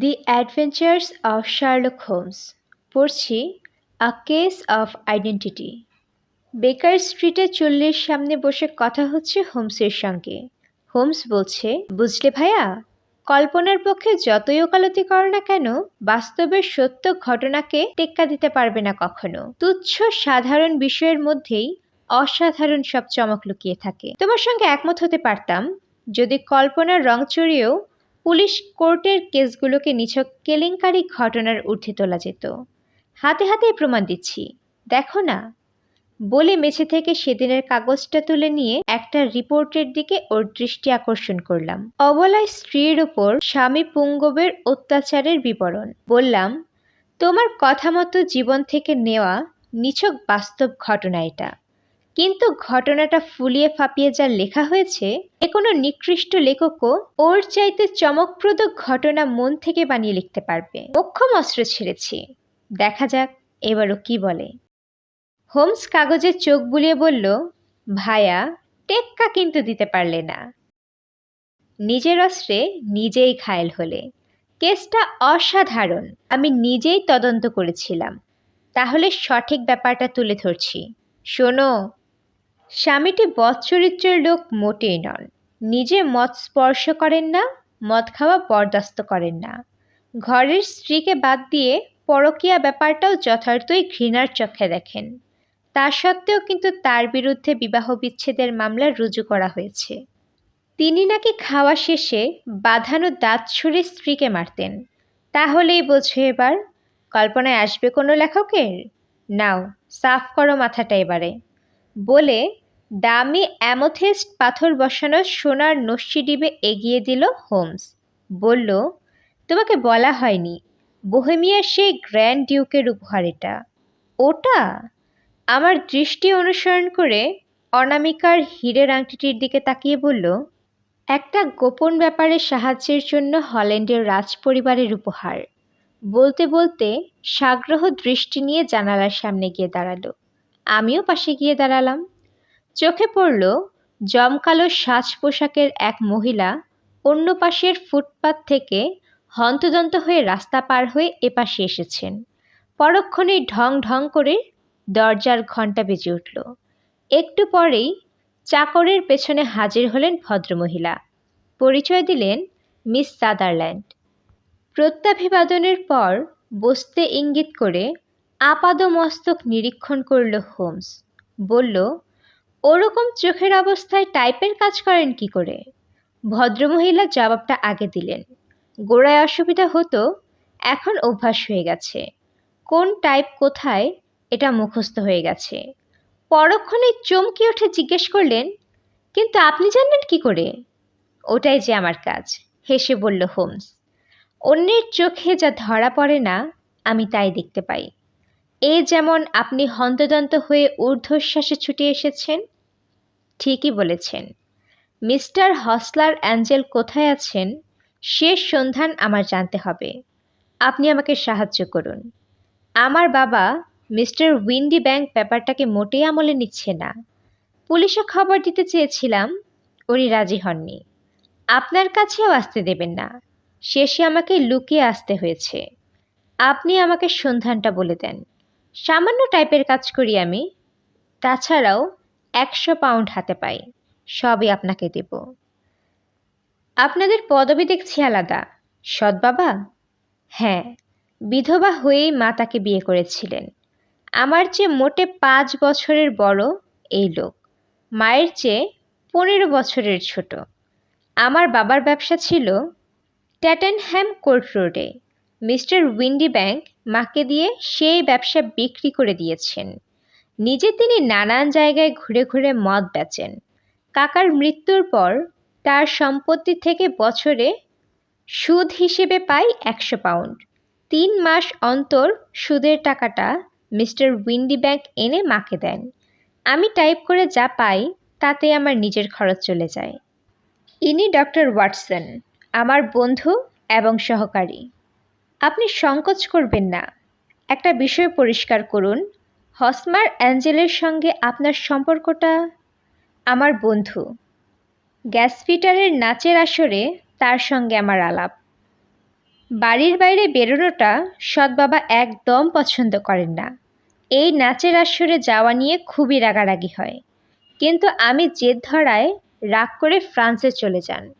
The adventures of Sherlock Holmes পড়ছি a case of identity বেকার স্ট্রিটে চল্লিশ সামনে বসে কথা হচ্ছে হোমসের সঙ্গে। হোমস বলছে, বুঝলে ভাইয়া, কল্পনার পক্ষে যতই ওকালতি করো না কেন বাস্তবের সত্য ঘটনাকে টেক্কা দিতে পারবে না কখনো। তুচ্ছ, সাধারণ বিষয়ের মধ্যেই অসাধারণ সব চমক লুকিয়ে থাকে। তোমার সঙ্গে একমত হতে পারতাম, যদি কল্পনার রং চড়িয়েও পুলিশ কোর্টের কেসগুলোকে নিছক কেলেঙ্কারি ঘটনার ঊর্ধ্বে তোলা যেত। হাতে হাতে প্রমাণ দিচ্ছি। দেখো না। বলে মেঝে থেকে সেদিনের কাগজটা তুলে নিয়ে একটা রিপোর্টের দিকে ওর দৃষ্টি আকর্ষণ করলাম। অবলায় স্ত্রীর ওপর স্বামী পুঙ্গবের অত্যাচারের বিবরণ। বললাম, তোমার কথা মতো জীবন থেকে নেওয়া নিছক বাস্তব ঘটনা এটা। কিন্তু ঘটনাটা ফুলিয়ে ফাঁপিয়ে যা লেখা হয়েছে, এ কোনো নিকৃষ্ট লেখকও ওর চাইতে চমকপ্রদ ঘটনা মন থেকে বানিয়ে লিখতে পারবে। মোক্ষম অস্ত্র ছেড়েছি। দেখা যাক এবারও কি বলে। হোমস কাগজে চোখ বুলিয়ে বলল, ভায়া, টেক্কা কিন্তু দিতে পারলে না। নিজের অস্ত্রে নিজেই ঘায়েল হলে। কেসটা অসাধারণ। আমি নিজেই তদন্ত করেছিলাম। তাহলে সঠিক ব্যাপারটা তুলে ধরছি। শোনো স্বামীটি বৎচরিত্রের লোক মোটেই নন। নিজে মদ স্পর্শ করেন না, মদ খাওয়া বরদাস্ত করেন না। ঘরের স্ত্রীকে বাদ দিয়ে পরকীয়া ব্যাপারটাও যথার্থই ঘৃণার চোখে দেখেন। তা সত্ত্বেও কিন্তু তার বিরুদ্ধে বিবাহ বিচ্ছেদের মামলা রুজু করা হয়েছে। তিনি নাকি খাওয়া শেষে বাঁধানো দাঁত ছুঁড়ে স্ত্রীকে মারতেন। তাহলেই বোঝো এবার, কল্পনায় আসবে কোনো লেখকের? নাও, সাফ করো মাথাটা এবারে। বলে দামি অ্যামোথেস্ট পাথর বসানো সোনার নস্যি ডিবে এগিয়ে দিল হোমস। বলল, তোমাকে বলা হয়নি, বোহেমিয়ার সেই গ্র্যান্ড ডিউকের উপহার এটা ওটা? আমার দৃষ্টি অনুসরণ করে অনামিকার হীরের আংটিটির দিকে তাকিয়ে বলল, একটা গোপন ব্যাপারে সাহায্যের জন্য হল্যান্ডের রাজপরিবারের উপহার। বলতে বলতে সাগ্রহ দৃষ্টি নিয়ে জানালার সামনে গিয়ে দাঁড়াল। আমিও পাশে গিয়ে দাঁড়ালাম। চোখে পড়ল জমকালো সাজ পোশাকের এক মহিলা অন্য পাশের ফুটপাত থেকে হন্তদন্ত হয়ে রাস্তা পার হয়ে এপাশে এসেছেন। পরক্ষণেই ঢং ঢং করে দরজার ঘণ্টা বেজে উঠল। একটু পরেই চাকরের পেছনে হাজির হলেন ভদ্রমহিলা। পরিচয় দিলেন মিস সাদারল্যান্ড। প্রত্যাভিবাদনের পর বসতে ইঙ্গিত করে আপাদমস্তক নিরীক্ষণ করল হোমস। বলল ওরকম চোখের অবস্থায় টাইপের কাজ করেন কি করে? ভদ্রমহিলা জবাবটা আগে দিলেন। গোড়ায় অসুবিধা হতো, এখন অভ্যাস হয়ে গেছে। কোন টাইপ কোথায়, এটা মুখস্থ হয়ে গেছে। পরক্ষণে চমকে উঠে জিজ্ঞেস করলেন, কিন্তু আপনি জানলেন কি করে? ওটাই যে আমার কাজ, হেসে বলল হোমস। অন্যের চোখে যা ধরা পড়ে না, আমি তাই দেখতে পাই। এ যেমন আপনি হন্তদন্ত হয়ে ঊর্ধ্বশ্বাসে ছুটে এসেছেন ঠিকই বলেছেন। মিস্টার হসলার অ্যাঞ্জেল কোথায় আছেন? শেষ সন্ধান আমার জানতে হবে। আপনি আমাকে সাহায্য করুন। আমার বাবা মিস্টার উইন্ডি ব্যাংক ব্যাপারটাকে মোটেই আমলে নিচ্ছে না। পুলিশে খবর দিতে চেয়েছিলাম, উনি রাজি হননি। আপনার কাছেও আসতে দেবেন না। শেষে আমাকে লুকিয়ে আসতে হয়েছে। আপনি আমাকে সন্ধানটা বলে দেন। সামান্য টাইপের কাজ করি আমি। তাছাড়াও একশো পাউন্ড হাতে পাই। সবই আপনাকে দেব। আপনাদের পদবি দেখছি আলাদা। সৎ বাবা? হ্যাঁ বিধবা হয়েই মা তাকে বিয়ে করেছিলেন। আমার চেয়ে মোটে পাঁচ বছরের বড় এই লোক। মায়ের চেয়ে পনেরো বছরের ছোট। আমার বাবার ব্যবসা ছিল ট্যাটেনহ্যাম কোর্ট রোডে। মিস্টার উইন্ডি ব্যাংক মাকে দিয়ে সেই ব্যবসা বিক্রি করে দিয়েছেন। নিজে তিনি নানান জায়গায় ঘুরে ঘুরে মদ বেচেন। কাকার মৃত্যুর পর তার সম্পত্তি থেকে বছরে সুদ হিসেবে পাই একশো পাউন্ড। তিন মাস অন্তর সুদের টাকাটা মিস্টার উইন্ডি ব্যাংক এনে মাকে দেন। আমি টাইপ করে যা পাই তাতে আমার নিজের খরচ চলে যায়। ইনি ডক্টর ওয়াটসন, আমার বন্ধু এবং সহকারী। আপনি সংকোচ করবেন না। একটা বিষয় পরিষ্কার করুন হসমার অ্যাঞ্জেলের সঙ্গে আপনার সম্পর্কটা? আমার বন্ধু। গ্যাস ফিটারের নাচের আসরে তার সঙ্গে আমার আলাপ। বাড়ির বাইরে বেরোনোটা সৎ বাবা একদম পছন্দ করেন না। এই নাচের আসরে যাওয়া নিয়ে খুবই রাগারাগি হয়। কিন্তু আমি জেদ ধরায় রাগ করে ফ্রান্সে চলে যান।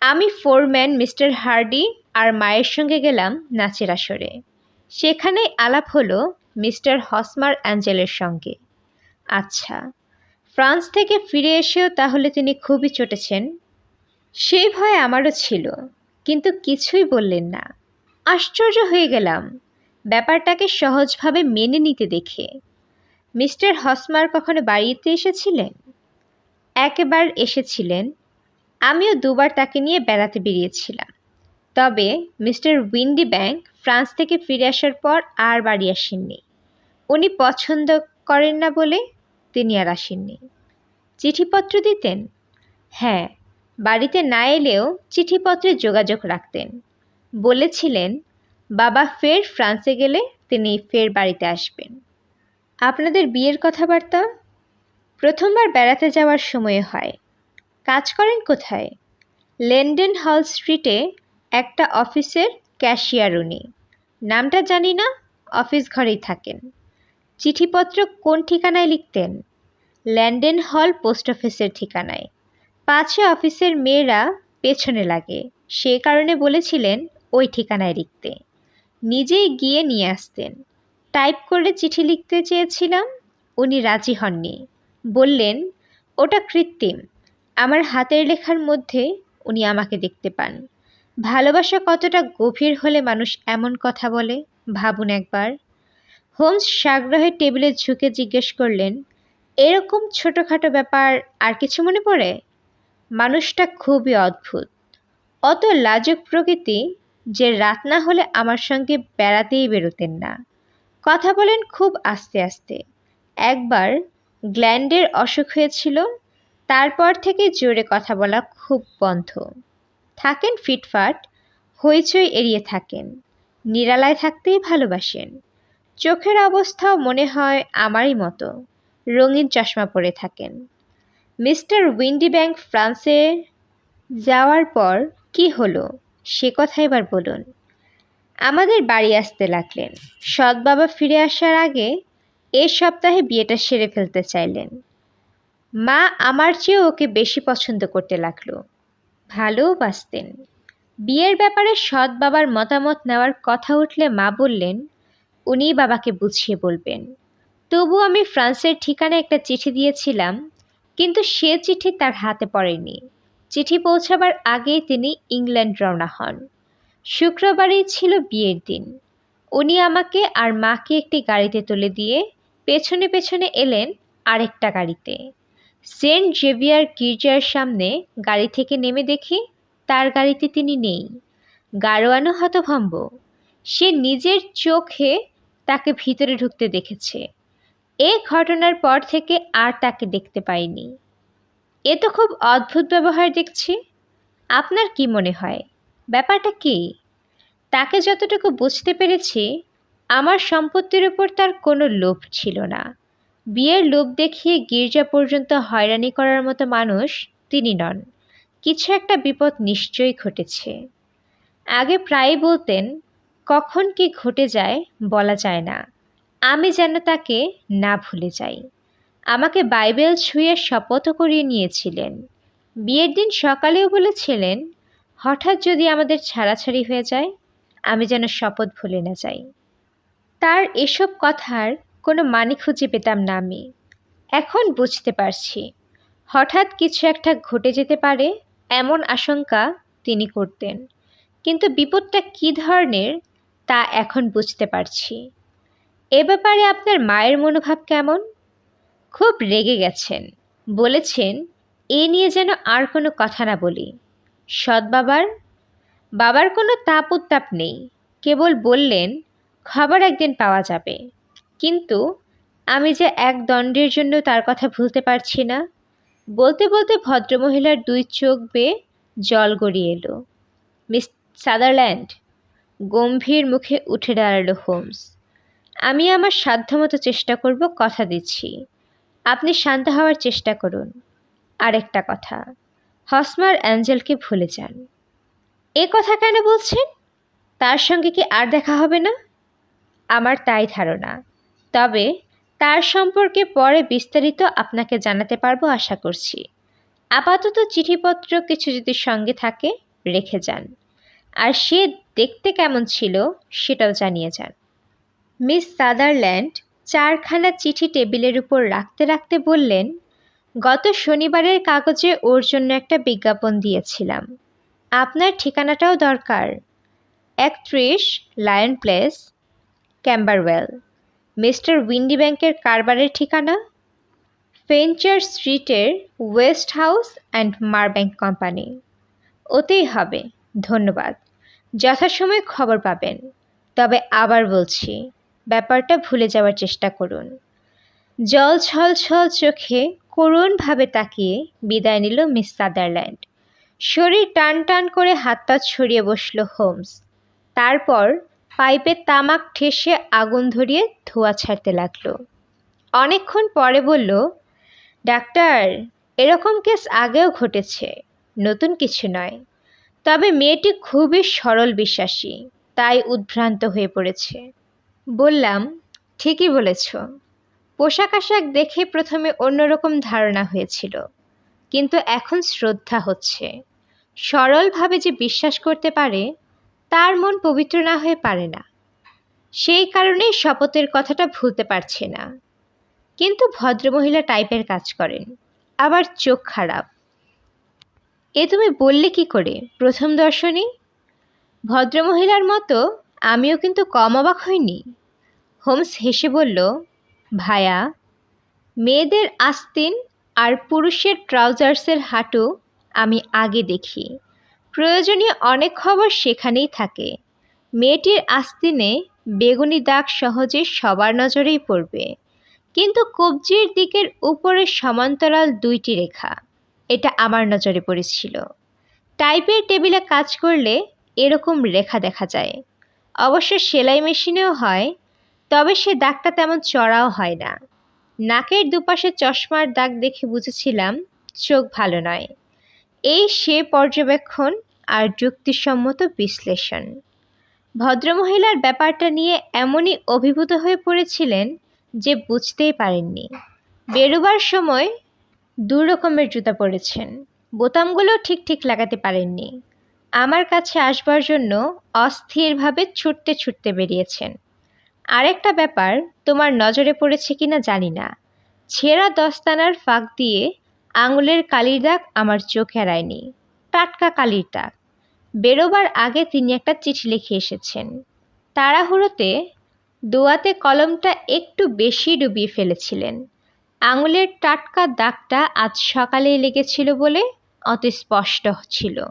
আমি ফোরম্যান মিস্টার হার্ডি আর মায়ের সঙ্গে গেলাম নাচের আসরে। সেখানেই আলাপ হলো মিস্টার হসমার অ্যাঞ্জেলের সঙ্গে। আচ্ছা ফ্রান্স থেকে ফিরে এসেও তাহলে তিনি খুবই চটেছেন? সেই ভয় আমারও ছিল, কিন্তু কিছুই বললেন না। আশ্চর্য হয়ে গেলাম, ব্যাপারটাকে সহজভাবে মেনে নিতে দেখে। মিস্টার হসমার কখনো বাড়িতে এসেছিলেন? একবার এসেছিলেন, আমিও দুবার তাকে নিয়ে বেড়াতে বেরিয়েছিলাম। তবে মিস্টার উইন্ডি ব্যাংক ফ্রান্স থেকে ফিরে আসার পর আর বাড়ি আসেননি। উনি পছন্দ করেন না বলে তিনি আর আসেননি। চিঠিপত্র দিতেন? হ্যাঁ বাড়িতে না এলেও চিঠিপত্রে যোগাযোগ রাখতেন। বলেছিলেন, বাবা ফের ফ্রান্সে গেলে তিনি ফের বাড়িতে আসবেন। আপনাদের বিয়ের কথাবার্তা? প্রথমবার বেড়াতে যাওয়ার সময় হয়। কাজ করেন কোথায়? লেন্ডেন হল স্ট্রিটে একটা অফিসের ক্যাশিয়ার উনি নামটা জানি না, অফিস ঘরেই থাকেন। চিঠিপত্র কোন ঠিকানায় লিখতেন? ল্যান্ডেন হল পোস্ট অফিসের ঠিকানায়। পাঁচে অফিসের মেয়েরা পেছনে লাগে। সে কারণে বলেছিলেন ওই ঠিকানায় লিখতে। নিজেই গিয়ে নিয়ে আসতেন। টাইপ করে চিঠি লিখতে চেয়েছিলাম, উনি রাজি হননি। বললেন, ওটা কৃত্রিম। আমার হাতের লেখার মধ্যে উনি আমাকে দেখতে পান। ভালোবাসা কতটা গভীর হলে মানুষ এমন কথা বলে? ভাবুন একবার। হোমস সাগ্রহে টেবিলে ঝুঁকে জিজ্ঞেস করলেন, এরকম ছোটোখাটো ব্যাপার আর কিছু মনে পড়ে? মানুষটা খুবই অদ্ভুত। অত লাজুক প্রকৃতি যে রাত না হলে আমার সঙ্গে বেড়াতেই বেরোতেন না। কথা বলেন খুব আস্তে আস্তে। একবার গ্ল্যান্ডের অসুখ হয়েছিল, তারপর থেকে জোরে কথা বলা খুব বন্ধ। থাকেন ফিটফাট, হইচই এড়িয়ে থাকেন, নিরালায় থাকতেই ভালোবাসেন। চোখের অবস্থাও মনে হয় আমারই মতো, রঙিন চশমা পরে থাকেন। মিস্টার উইন্ডি ব্যাংক ফ্রান্সে যাওয়ার পর কি হলো, সে কথা এবার বলুন। আমাদের বাড়ি আসতে লাগলেন। সৎ বাবা ফিরে আসার আগে এ সপ্তাহে বিয়েটা সেরে ফেলতে চাইলেন। মা আমার চেয়েও ওকে বেশি পছন্দ করতে লাগল। ভালোও বাসতেন বিয়ের ব্যাপারে সৎ বাবার মতামত নেওয়ার কথা উঠলে মা বললেন উনি বাবাকে বুঝিয়ে বলবেন। তবু আমি ফ্রান্সের ঠিকানায় একটা চিঠি দিয়েছিলাম, কিন্তু সে চিঠি তার হাতে পড়েনি। চিঠি পৌঁছাবার আগেই তিনি ইংল্যান্ড রওনা হন। শুক্রবারই ছিল বিয়ের দিন। উনি আমাকে আর মাকে একটি গাড়িতে তুলে দিয়ে পেছনে পেছনে এলেন আরেকটা গাড়িতে। সেন্ট জেভিয়ার গির্জার সামনে গাড়ি থেকে নেমে দেখি তার গাড়িতে তিনি নেই। গারোয়ানো হতভম্ব। সে নিজের চোখে তাকে ভিতরে ঢুকতে দেখেছে। এ ঘটনার পর থেকে আর তাকে দেখতে পাইনি। এ তো খুব অদ্ভুত ব্যবহার দেখছি। আপনার কি মনে হয়? ব্যাপারটা কি? তাকে যতটুকু বুঝতে পেরেছি, আমার সম্পত্তির উপর তার কোনো লোভ ছিল না। বিয়ের লোভ দেখিয়ে গির্জা পর্যন্ত হয়রানি করার মতো মানুষ তিনি নন। কিছু একটা বিপদ নিশ্চয়ই ঘটেছে। আগে প্রায়ই বলতেন, কখন কি ঘটে যায় বলা যায় না। আমি যেন তাকে না ভুলে যাই। আমাকে বাইবেল ছুঁয়ে শপথও করিয়ে নিয়েছিলেন। বিয়ের দিন সকালেও বলেছিলেন, হঠাৎ যদি আমাদের ছাড়াছাড়ি হয়ে যায়, আমি যেন শপথ ভুলে না যাই। তার এসব কথার কোনো মানে খুঁজে পেতাম না আমি। এখন বুঝতে পারছি। হঠাৎ কিছু একটা ঘটে যেতে পারে, এমন আশঙ্কা তিনি করতেন। কিন্তু বিপদটা কী ধরনের, তা এখন বুঝতে পারছি। এ ব্যাপারে আপনার মায়ের মনোভাব কেমন? খুব রেগে গেছেন। বলেছেন, এ নিয়ে যেন আর কোনো কথা না বলি। সৎ বাবার? বাবার কোনো তাপ উত্তাপ নেই। কেবল বললেন, খবর একদিন পাওয়া যাবে। কিন্তু আমি যে এক দণ্ডের জন্য তার কথা ভুলতে পারছি না। বলতে বলতে ভদ্রমহিলার দুই চোখ বেয়ে জল গড়িয়ে এলো। মিস সাদারল্যান্ড, গম্ভীর মুখে উঠে দাঁড়াল হোমস। আমি আমার সাধ্যমতো চেষ্টা করব কথা দিচ্ছি। আপনি শান্ত হওয়ার চেষ্টা করুন। আরেকটা কথা, হসমার অ্যাঞ্জেলকে ভুলে যান। এ কথা কেন বলছেন? তার সঙ্গে কি আর দেখা হবে না? আমার তাই ধারণা। তবে তার সম্পর্কে পরে বিস্তারিত আপনাকে জানাতে পারব আশা করছি। আপাতত চিঠিপত্র কিছু যদি সঙ্গে থাকে, রেখে যান। আর সে দেখতে কেমন ছিল, সেটাও জানিয়ে যান। মিস সাদারল্যান্ড চারখানা চিঠি টেবিলের উপর রাখতে রাখতে বললেন, গত শনিবারের কাগজে ওর জন্য একটা বিজ্ঞাপন দিয়েছিলাম। আপনার ঠিকানাটাও দরকার। একত্রিশ লায়ন প্লেস, ক্যাম্বারওয়েল। মিস্টার উইন্ডি ব্যাংকের কারবারের ঠিকানা, ফেঞ্চার স্ট্রিটের West House and Marbank company. ওতেই হবে। ধন্যবাদ। যথাসময়ে খবর পাবেন। তবে আবার বলছি, ব্যাপারটা ভুলে যাওয়ার চেষ্টা করুন। জল ছল ছল চোখে করুণভাবে তাকিয়ে বিদায় নিল মিস সাদারল্যান্ড। শরীর টান টান করে হাত ছড়িয়ে বসল হোমস। তারপর পাইপে তামাক ঠেসে আগুন ধরিয়ে ধোঁয়া ছাড়তে লাগল। অনেকক্ষণ পরে বলল, ডাক্তার, এরকম কেস আগেও ঘটেছে, নতুন কিছু নয়। তবে মেয়েটি খুবই সরল বিশ্বাসী, তাই উদ্ভ্রান্ত হয়ে পড়েছে। বললাম, ঠিকই বলেছ। পোশাক আশাক দেখে প্রথমে অন্যরকম ধারণা হয়েছিল, কিন্তু এখন শ্রদ্ধা হচ্ছে। সরলভাবে যে বিশ্বাস করতে পারে তার মন পবিত্র না হয়ে পারে না। সেই কারণেই শপথের কথাটা ভুলতে পারছে না। কিন্তু ভদ্রমহিলা টাইপের কাজ করেন। আবার চোখ খারাপ। এ তুমি বললে কি করে, প্রথম দর্শনে? ভদ্রমহিলার মতো আমিও কিন্তু কম অবাক হইনি। হোমস হেসে বলল, ভায়া, মেয়েদের আস্তিন আর পুরুষের ট্রাউজার্সের হাঁটু আমি আগে দেখি। প্রয়োজনীয় অনেক খবর সেখানেই থাকে। মেয়েটির আস্তিনে বেগুনি দাগ সহজে সবার নজরেই পড়বে। কিন্তু কবজির দিকের উপরে সমান্তরাল দুইটি রেখা, এটা আমার নজরে পড়েছিল। টাইপের টেবিলে কাজ করলে এরকম রেখা দেখা যায়। অবশ্য সেলাই মেশিনেও হয়, তবে সে দাগটা তেমন চড়াও হয় না। নাকের দুপাশে চশমার দাগ দেখে বুঝেছিলাম, চোখ ভালো নয়। এই সে পর্যবেক্ষণ আর যুক্তিসম্মত বিশ্লেষণ। ভদ্রমহিলার ব্যাপারটা নিয়ে এমনই অভিভূত হয়ে পড়েছিলেন যে বুঝতেই পারেননি। বেরোবার সময় দু রকমের জুতা পরেছেন। বোতামগুলো ঠিক ঠিক লাগাতে পারেননি। আমার কাছে আসবার জন্য অস্থিরভাবে ছুটতে ছুটতে বেরিয়েছেন। আরেকটা ব্যাপার তোমার নজরে পড়েছে কিনা জানি না। ছেঁড়া দস্তানার ফাঁক দিয়ে আঙুলের কালির দাগ আমার চোখ এড়ায়নি। টাটকা কালির দাগ। বেরোবার আগে তিনি একটা চিঠি লিখে এসেছেন। তাড়াহুড়োতে দোয়াতে কলমটা একটু বেশি ডুবিয়ে ফেলেছিলেন। আঙুলের টাটকা দাগটা আজ সকালেই লেগেছিল বলে অত স্পষ্ট ছিল।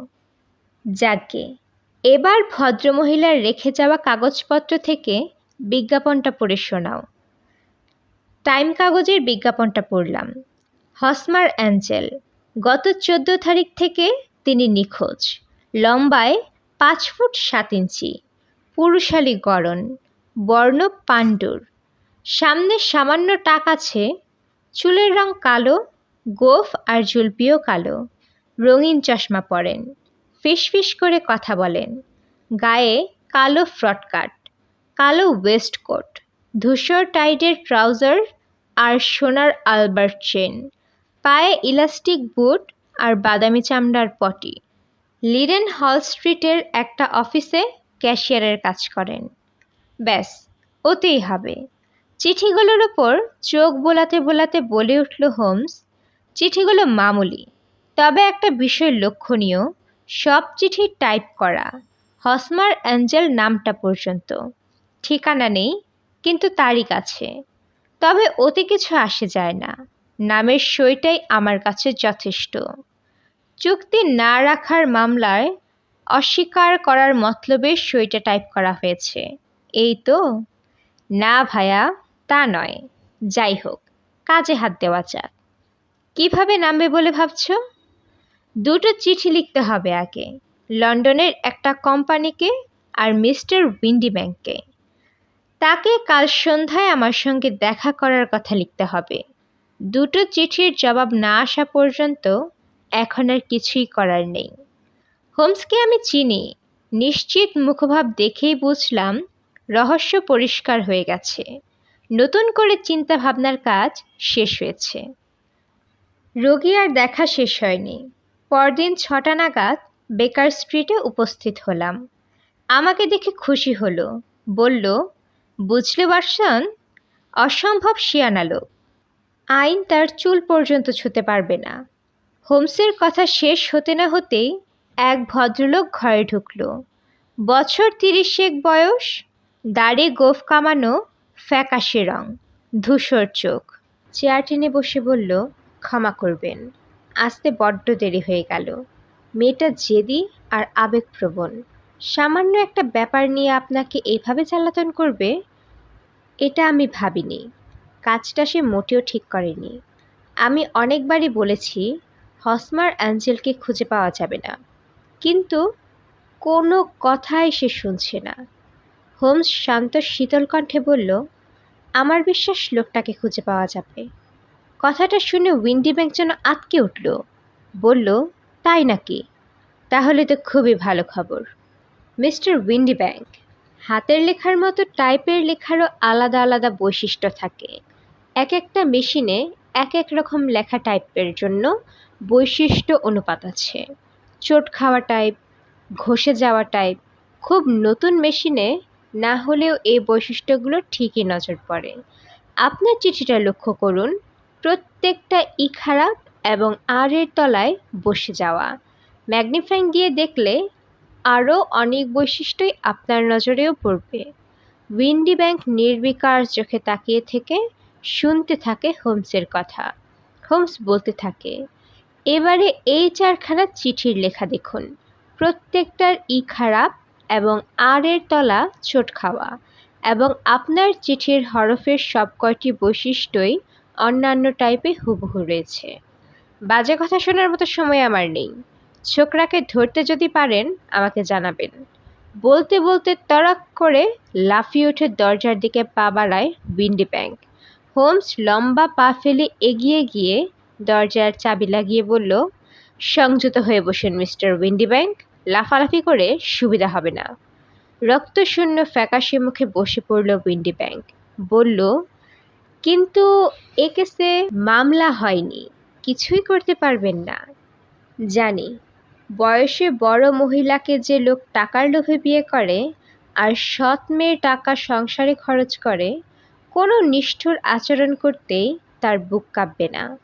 যাকে এবার ভদ্রমহিলার রেখে যাওয়া কাগজপত্র থেকে বিজ্ঞাপনটা পড়ে শোনাও। টাইম কাগজের বিজ্ঞাপনটা পড়লাম। Hosmer Angel. গত চোদ্দ তারিখ থেকে তিনি নিখোঁজ। লম্বায় পাঁচ ফুট সাত ইঞ্চি। পুরুষালী গড়ন। বর্ণ পাণ্ডুর। সামনে সামান্য টাক আছে। চুলের রং কালো, গোফ আর জুলপিও কালো। রঙিন চশমা পরেন। ফিস করে কথা বলেন। গায়ে কালো ফ্রটকাট, কালো ওয়েস্ট কোট, ধূসর টাইডের ট্রাউজার আর সোনার আলবার্ট চেন। পায়ে ইলাস্টিক বুট আর বাদামি চামড়ার পটি। লিডেন হল স্ট্রিটের একটা অফিসে ক্যাশিয়ারের কাজ করেন। ব্যাস, ওতেই হবে। চিঠিগুলোর ওপর চোখ বোলাতে বোলাতে বলে উঠল হোমস, চিঠিগুলো মামুলি। তবে একটা বিষয় লক্ষণীয়, সব চিঠি টাইপ করা। হসমার অ্যাঞ্জেল নামটা পর্যন্ত। ঠিকানা নেই, কিন্তু তারিখ আছে। তবে ওতে কিছু আসে যায় না। নামের সইটাই আমার কাছে যথেষ্ট। চুক্তি না রাখার মামলায় অস্বীকার করার মতলবে সইটা টাইপ করা হয়েছে। এই তো? না ভায়া, তা নয়। যাই হোক, কাজে হাত দেওয়া যাক। কীভাবে নামবে বলে ভাবছ? দুটো চিঠি লিখতে হবে আগে, লন্ডনের একটা কোম্পানিকে আর মিস্টার উইন্ডি ব্যাংককে। তাকে কাল সন্ধ্যায় আমার সঙ্গে দেখা করার কথা লিখতে হবে। দুটো চিঠির জবাব না আসা পর্যন্ত এখন আর কিছুই করার নেই। হোমসকে আমি চিনি, নিশ্চিত মুখভাব দেখেই বুঝলাম রহস্য পরিষ্কার হয়ে গেছে। নতুন করে চিন্তা ভাবনার কাজ শেষ হয়েছে। রোগী আর দেখা শেষ হয়নি। পরদিন ছটা নাগাদ বেকার স্ট্রিটে উপস্থিত হলাম। আমাকে দেখে খুশি হলো, বলল, বুঝলে, বাসন? অসম্ভব শিয়ানা লোক। আইন তার চুল পর্যন্ত ছুতে পারবে না। হোমসের কথা শেষ হতে না হতেই এক ভদ্রলোক ঘরে ঢুকল। বছর তিরিশেক বয়স, দাড়ি গোফ কামানো, ফ্যাকাশে রং, ধূসর চোখ। চেয়ার টেনে বসে বলল, ক্ষমা করবেন। আসতে বড্ড দেরি হয়ে গেল। মেয়েটা জেদি আর আবেগপ্রবণ। সামান্য একটা ব্যাপার নিয়ে আপনাকে এইভাবে জ্বালাতন করবে, এটা আমি ভাবিনি। কাজটা সে মোটেও ঠিক করেনি। আমি অনেকবারই বলেছি, হসমার অ্যাঞ্জেলকে খুঁজে পাওয়া যাবে না। কিন্তু কোনো কথাই সে শুনছে না। হোমস শান্ত শীতল কণ্ঠে বলল, আমার বিশ্বাস লোকটাকে খুঁজে পাওয়া যাবে। কথাটা শুনে উইন্ডি ব্যাংক যেন আটকে উঠল। বলল, তাই নাকি? তাহলে তো খুবই ভালো খবর। Mister Windibank. হাতের লেখার মতো টাইপের লেখারও আলাদা আলাদা বৈশিষ্ট্য থাকে। এক একটা মেশিনে এক এক রকম লেখা টাইপের জন্য বৈশিষ্ট্য অনুপাত আছে। চোট খাওয়া টাইপ, ঘষে যাওয়া টাইপ, খুব নতুন মেশিনে না হলেও এই বৈশিষ্ট্যগুলো ঠিকই নজর পড়ে। আপনার চিঠিটা লক্ষ্য করুন, প্রত্যেকটা ই খারাপ এবং আর এর তলায় বসে যাওয়া। ম্যাগনিফাইং দিয়ে দেখলে আরও অনেক বৈশিষ্ট্যই আপনার নজরেও পড়বে। উইন্ডি ব্যাংক নির্বিকার চোখে তাকিয়ে থেকে শুনতে থাকে হোমসের কথা। হোমস বলতে থাকে, এবারে এই চারখানা চিঠির লেখা দেখুন। প্রত্যেকটার ই খারাপ এবং আর এর তলা চোট খাওয়া এবং আপনার চিঠির হরফের সব কয়টি বৈশিষ্ট্যই অন্যান্য টাইপে হুবহু রয়েছে। বাজে কথা শোনার মতো সময় আমার নেই। ছোকরাকে ধরতে যদি পারেন, আমাকে জানাবেন। বলতে বলতে তড়াক করে লাফিয়ে উঠে দরজার দিকে পা বাড়ায় উইন্ডি ব্যাংক। হোমস লম্বা পা ফেলে এগিয়ে গিয়ে দরজার চাবি লাগিয়ে বলল, সংযত হয়ে বসেন, মিস্টার উইন্ডি ব্যাংক। লাফালাফি করে সুবিধা হবে না। রক্তশূন্য ফ্যাকাশে মুখে বসে পড়ল উইন্ডি ব্যাংক। বলল, কিন্তু এ কেসে মামলা হয়নি। কিছুই করতে পারবেন না। জানি বয়সে বড় মহিলাকে যে লোক টাকার লোভে বিয়ে করে আর সৎ মেয়ের টাকা সংসারে খরচ করে, কোনো নিষ্ঠুর আচরণ করতেই তার বুক কাঁপবে না।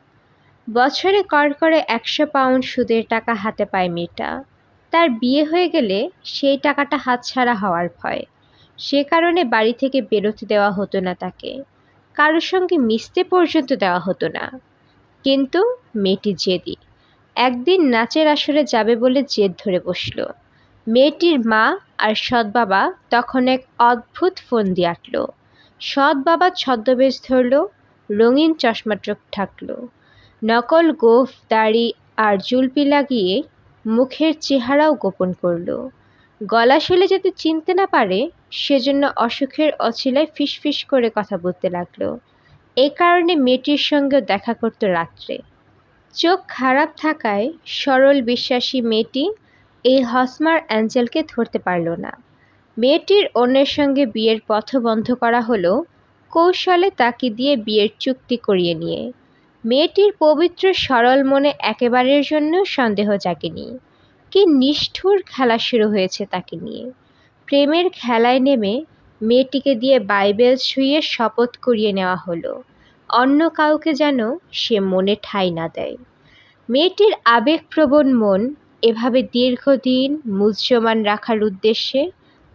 বছরে কর করে একশো পাউন্ড সুদের টাকা হাতে পায় মেয়েটা। তার বিয়ে হয়ে গেলে সেই টাকাটা হাতছাড়া হওয়ার ভয়। সে কারণে বাড়ি থেকে বেরোতে দেওয়া হতো না তাকে। কারোর সঙ্গে মিশতে পর্যন্ত দেওয়া হতো না। কিন্তু মেয়েটি জেদি। একদিন নাচের আসরে যাবে বলে জেদ ধরে বসল। মেয়েটির মা আর সৎ বাবা তখন এক অদ্ভুত ফোন দিয়ে আটল। সৎ বাবা ছদ্মবেশ ধরল, রঙিন চশমা চোখ ঠাকল। নকল গোফ, দাড়ি আর জুলপি লাগিয়ে মুখের চেহারাও গোপন করল। গলা শুলে যাতে চিনতে না পারে, সেজন্য অসুখের অছিলায় ফিসফিস করে কথা বলতে লাগল। এ কারণে মেয়েটির সঙ্গেও দেখা করতো রাত্রে। চোখ খারাপ থাকায় সরল বিশ্বাসী মেয়েটি এই হসমার অ্যাঞ্জেলকে ধরতে পারল না। মেয়েটির অন্যের সঙ্গে বিয়ের পথ বন্ধ করা হলো কৌশলে তাকে দিয়ে বিয়ের চুক্তি করিয়ে নিয়ে। মেয়েটির পবিত্র সরল মনে একেবারের জন্য সন্দেহ জাগেনি। কি নিষ্ঠুর খেলা শুরু হয়েছে তাকে নিয়ে। প্রেমের খেলায় নেমে মেয়েটিকে দিয়ে বাইবেল ছুঁয়ে শপথ করিয়ে নেওয়া হলো। অন্য কাউকে যেন সে মনে ঠাঁই না দেয়। মেয়েটির আবেগপ্রবণ মন এভাবে দীর্ঘদিন মুহ্যমান রাখার উদ্দেশ্যে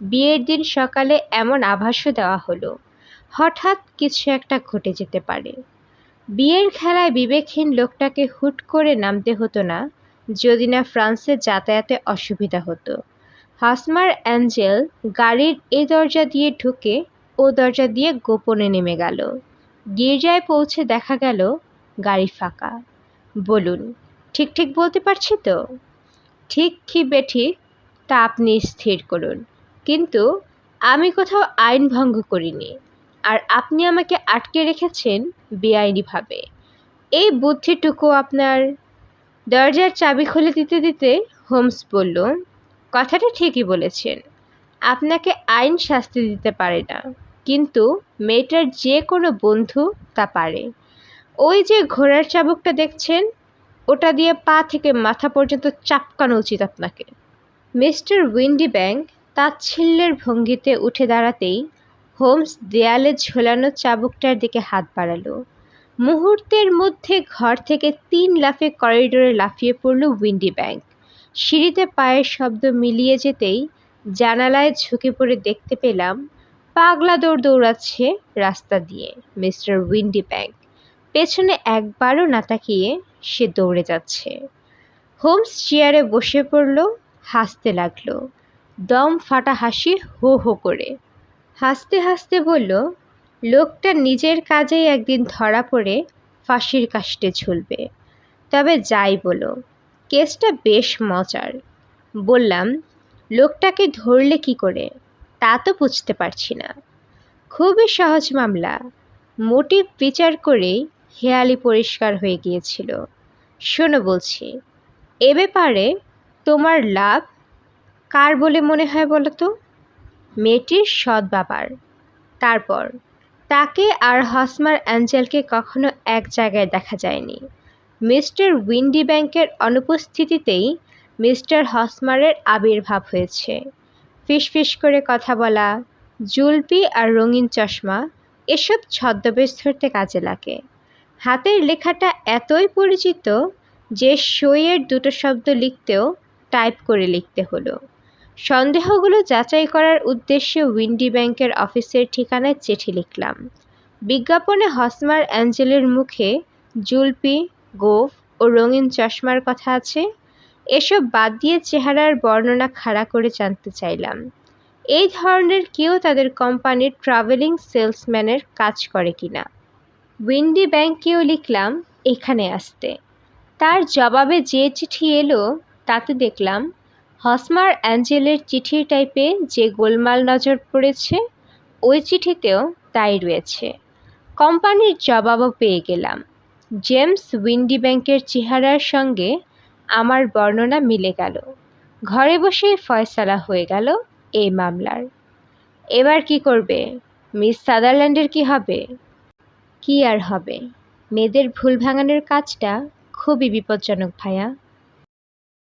বিয়ের দিন সকালে এমন আভাসও দেওয়া হলো, হঠাৎ কিছু একটা ঘটে যেতে পারে। বিয়ের খেলায় বিবেকহীন লোকটাকে হুট করে নামতে হতো না, যদি না ফ্রান্সে যাতায়াতে অসুবিধা হতো। হাসমার অ্যাঞ্জেল গাড়ির এ দরজা দিয়ে ঢুকে ও দরজা দিয়ে গোপনে নেমে গেল। গির্জায় পৌঁছে দেখা গেল গাড়ি ফাঁকা। বলুন, ঠিক ঠিক বলতে পারছি তো? ঠিক কি বেঠিক তা আপনি স্থির করুন। কিন্তু আমি কোথাও আইন ভঙ্গ করিনি, আর আপনি আমাকে আটকে রেখেছেন বেআইনিভাবে। এই বুদ্ধিটুকু আপনার? দরজার চাবি খুলে দিতে দিতে হোমস বলল, কথাটা ঠিকই বলেছেন। আপনাকে আইন শাস্তি দিতে পারে না। কিন্তু মেয়েটার যে কোনো বন্ধু তা পারে। ওই যে ঘোড়ার চাবুকটা দেখছেন, ওটা দিয়ে পা থেকে মাথা পর্যন্ত চাপকানো উচিত আপনাকে। মিস্টার উইন্ডি ব্যাংক তাচ্ছিল্যের ভঙ্গিতে উঠে দাঁড়াতেই হোমস দেয়ালে ঝোলানো চাবুকটার দিকে হাত বাড়ালো। মুহূর্তের মধ্যে ঘর থেকে তিন লাফে করিডোরে লাফিয়ে পড়ল উইন্ডি ব্যাংক সিঁড়িতে পায়ের শব্দ মিলিয়ে যেতেই জানালায় ঝুঁকে পড়ে দেখতে পেলাম পাগলা দৌড় দৌড়াচ্ছে রাস্তা দিয়ে, মিস্টার উইন্ডি ব্যাংক পেছনে একবারও না তাকিয়ে সে দৌড়ে যাচ্ছে। হোমস চেয়ারে বসে পড়ল, হাসতে লাগল। দম ফাটা হাসি হো হো করে। হাসতে হাসতে বলল, লোকটা নিজের কাজেই একদিন ধরা পড়ে ফাঁসির কাষ্টে ঝুলবে। তবে যাই বলো, কেসটা বেশ মজার। বললাম, লোকটাকে ধরলে কি করে? তা তো বুঝতে পারছি না। খুবই সহজ মামলা। মোটিভ বিচার করেই হেয়ালি পরিষ্কার হয়ে গিয়েছিল। শোনো বলছি, এ ব্যাপারে তোমার লাভ কার বলে মনে হয় বলো তো? মেয়েটির সৎ বাবার। তারপর, তাকে আর হসমার অ্যাঞ্জেলকে কখনো এক জায়গায় দেখা যায়নি। মিস্টার উইন্ডি ব্যাংকের অনুপস্থিতিতেই মিস্টার হসমারের আবির্ভাব হয়েছে। ফিসফিস করে কথা বলা, জুলপি আর রঙিন চশমা, এসব ছদ্মবেশ ধরতে কাজে লাগে। হাতের লেখাটা এতই পরিচিত যে সইয়ের দুটো শব্দ লিখতেও টাইপ করে লিখতে হলো। সন্দেহগুলো যাচাই করার উদ্দেশ্যে উইন্ডি ব্যাংকের অফিসের ঠিকানায় চিঠি লিখলাম। বিজ্ঞাপনে হসমার অ্যাঞ্জেলের মুখে জুলপি, গোফ ও রঙিন চশমার কথা আছে। এসব বাদ দিয়ে চেহারার বর্ণনা খাড়া করে জানতে চাইলাম। এই ধরনের কেউ তাদের কোম্পানির ট্রাভেলিং সেলসম্যানের কাজ করে কিনা? উইন্ডি ব্যাংকেও লিখলাম, এখানে আসতে। তার জবাবে যে চিঠি এলো, তাতে দেখলাম, হসমার অ্যাঞ্জেলের চিঠির টাইপে যে গোলমাল নজর পড়েছে, ওই চিঠিতেও তাই রয়েছে। কোম্পানির জবাবও পেয়ে গেলাম। জেমস উইন্ডি ব্যাংকের চেহারার সঙ্গে আমার বর্ণনা মিলে গেল। ঘরে বসে ফয়সালা হয়ে গেল এই মামলার। এবার কি করবে? মিস সাদারল্যান্ডের কি হবে? কি আর হবে? মেয়েদের ভুল ভাঙানোর কাজটা খুবই বিপজ্জনক ভাইয়া।